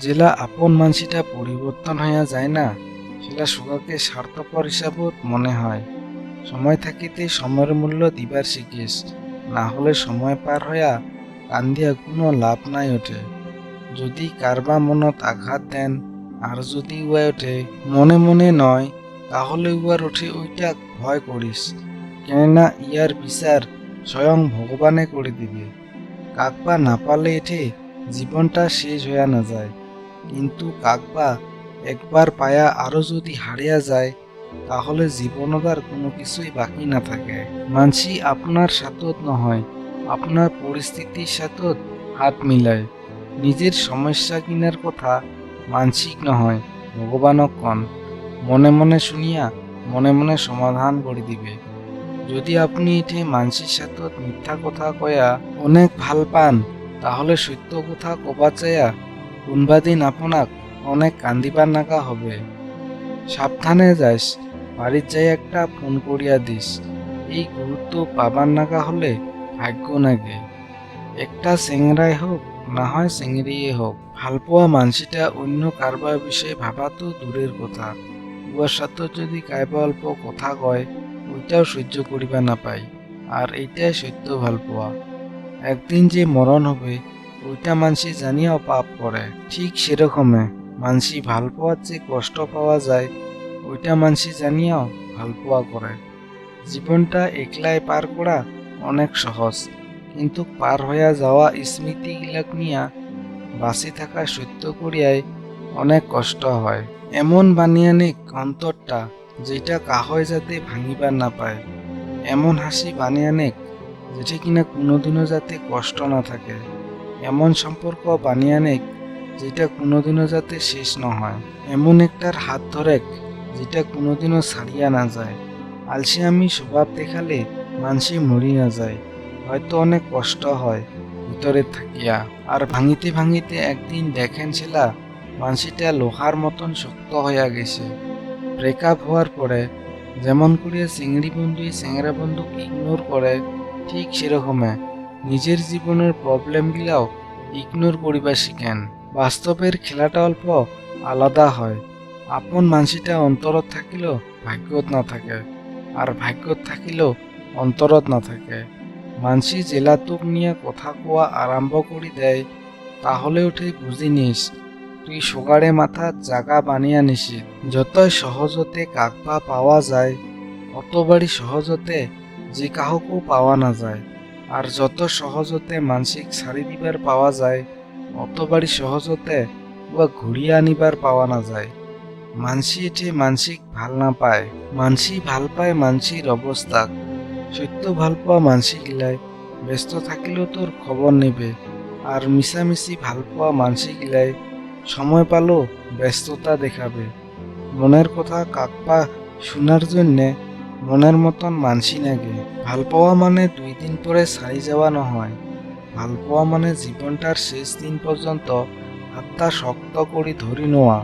জেলা আপন মানসিটা পরিবর্তন হইয়া যায় না সেটা সুগাকে স্বার্থপর হিসাবত মনে হয়। সময় থাকিতে সময়ের মূল্য দিবার শিখিস, না হলে সময় পার হইয়া কান্দিয়া কোনো লাভ নাই ওঠে। যদি কারবা মনত আঘাত দেন, আর যদি উয়া ওঠে, মনে মনে নয়, তাহলে উয়ার ওঠে ওইটা ভয় করিস। কেননা ইয়ার বিচার স্বয়ং ভগবানে করে দিবে। কাকবা না পালে এঠে জীবনটা শেষ হইয়া না যায়। কিন্তু কাকবা একবার পায়া আরও যদি হারিয়া যায়, তাহলে জীবনদার কোনো কিছুই বাকি না থাকে মানসি আপনার সাথত নহয়, আপনার পরিস্থিতির সাথত হাত মিলায়। নিজের সমস্যা কিনার কথা মানসিক নহয়, ভগবানক কন। মনে মনে শুনিয়া মনে মনে সমাধান করে দিবে। যদি আপনি এঠে মানসির সাথত মিথ্যা কথা কয়া অনেক ভালো পান, তাহলে সত্য কথা কবা চাইয়া কোনবা দিন আপনাক অনেক কান্দিবার নাকা হবে। সাবধানে যাইস বাড়ির যাই একটা ফোন করিয়া দিস। এই গুরুত্ব পাবার নাকা হলে ভাগ্য নাগে। একটা চেংরাই হোক না হয় চেংড়িয়ে হোক ভালপোয়া মানসিটা অন্য কারবার বিষয়ে ভাবা তো দূরের কথা। উয়ার সাথে যদি কাইবা অল্প কথা কয়, ওইটাও সহ্য করিবা না পাই আর এইটাই সত্য ভালপোয়া একদিন যে মরণ হবে ওইটা মানসি জানিয়াও পাপ করে। ঠিক সেরকমে। মানসি ভালো পাওয়ার যে কষ্ট পাওয়া যায়, ওইটা মানসি জানিয়াও ভালো পাওয়া করে। জীবনটা একলাই পার করা অনেক সহজ, কিন্তু পার হইয়া যাওয়া স্মৃতিগিলাক নিয়া বাঁচি থাকা সত্য করিয়াই অনেক কষ্ট হয়। এমন বানিয়ানিক অন্তরটা যেটা কাহয় যাতে ভাঙিবার না পায়। এমন হাসি বানিয়ানিক যেটা কিনা কোনোদিনও যাতে কষ্ট না থাকে। এমন সম্পর্ক বানিয়ানিক যেটা কোনোদিনও যাতে শেষ নহয়। এমন একটার হাত ধরেক যেটা কোনোদিনও ছাড়িয়া না যায়। আলসি আমি স্বভাব দেখালে মানসি মরি না যায়। হয়তো অনেক কষ্ট হয় ভিতরে থাকিয়া। আর ভাঙিতে ভাঙিতে একদিন দেখেন ছিলা মানসিটা লোহার মতন শক্ত হইয়া গেছে। ব্রেকআপ হওয়ার পরে যেমন করিয়া চিংড়ি বন্ধু চেংরা বন্ধুক ইগনোর করে, ঠিক সেরকমে। নিজের জীবনের প্রবলেমগুলাও ইগনোর করিবা শিখেন। বাস্তবের খেলাটা অল্প আলাদা হয়। আপন মানসিটা অন্তরত থাকিলেও ভাগ্যত না থাকে আর ভাগ্যত থাকিলেও অন্তরত না থাকে মানসি জেলাতুক নিয়ে কথা কোয়া আরম্ভ করি দেয়, তাহলে উঠে বুঝি নিস। তুই সোগাড়ে মাথার জাগা বানিয়া নিছিস যতই সহজতে কাকবা পাওয়া যায় অতবারই সহজতে যে কাহকও পাওয়া না যায় আর যত সহজতে মানসিক ছাড়ি দিবার পাওয়া যায় অতবারই সহজতে বা ঘুরিয়ে আনিবার পাওয়া না যায়। মানসি এটি মানসিক ভালো না পায়। মানসি ভালো পায় মানসির অবস্থাক সত্য ভালো পাওয়া মানসি গিলাই, ব্যস্ত থাকিলেও তোর খবর নেবে। আর মিশামিশি ভালো পাওয়া মানসি গিলাই, সময় পালো ব্যস্ততা দেখাবে। মনের কথা কাকপা শোনার জন্যে মনের মতন মানসি নাগে ভালো পাওয়া মানে দুই দিন পরে ছাড়ি যাওয়া নহয়। ভালো পাওয়া মানে জীবনটার শেষ দিন পর্যন্ত আত্মা শক্ত করে ধরি নেওয়া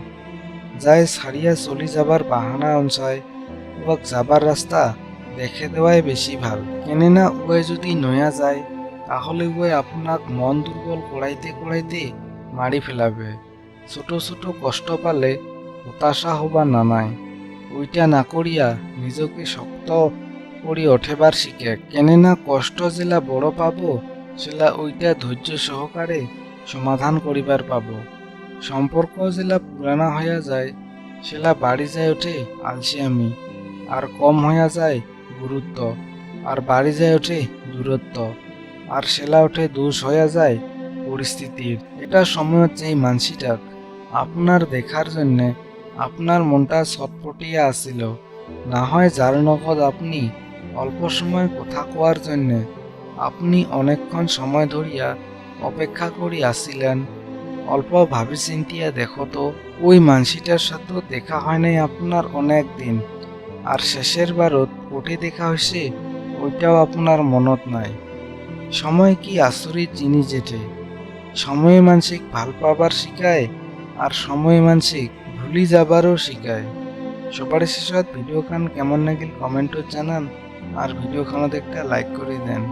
যায় ছাড়িয়া চলি যাবার বাহানা অনুসায় উয়াক যাবার রাস্তা দেখে দেওয়াই বেশি ভালো। কেননা উয়ে যদি নয়া যায়, তাহলে উয়ে আপনাক মন দুর্বল করাইতে করাইতে মারি ফেলাবে। ছোট ছোট কষ্ট পালে হতাশা হবা নানায় ওইটা না করিয়া নিজকে শক্ত করি ওঠেবার শিখে কেননা কষ্ট জেলা বড় পাব, সেলা ওইটা ধৈর্য সহকারে সমাধান করিবার পাব। সম্পর্ক জেলা পুরানা হইয়া যায়, সেলা বাড়ি যায় ওঠে আলসিয়ামি আর কম হইয়া যায় গুরুত্ব আর বাড়ি যায় ওঠে দূরত্ব আর সেলা ওঠে দোষ হইয়া যায় পরিস্থিতির এটা সময় এই মানসিটাক আপনার দেখার জন্যে আপনার মনটা ছটপটিয়া আসিল না হয় যার নগদ আপনি অল্প সময় কথা কোয়ার জন্যে আপনি অনেকক্ষণ সময় ধরিয়া অপেক্ষা করি আসিলেন অল্প ভাবি চিন্তিয়া দেখো তো, ওই মানসিটার সাথে দেখা হয় নাই আপনার অনেক দিন। আর শেষের বারত কোটে দেখা হয়েছে ওইটাও আপনার মনত নাই। সময় কি আচরিত জিনিস যেটে? সময় মানসিক ভালো পাবার শিকায় আর সময় মানসিক ভুলি যাবারও শিখায় সবার ভিডিও খান কেমন লাগিল কমেন্টও জানান, আর ভিডিও খানা একটা লাইক করে দেন।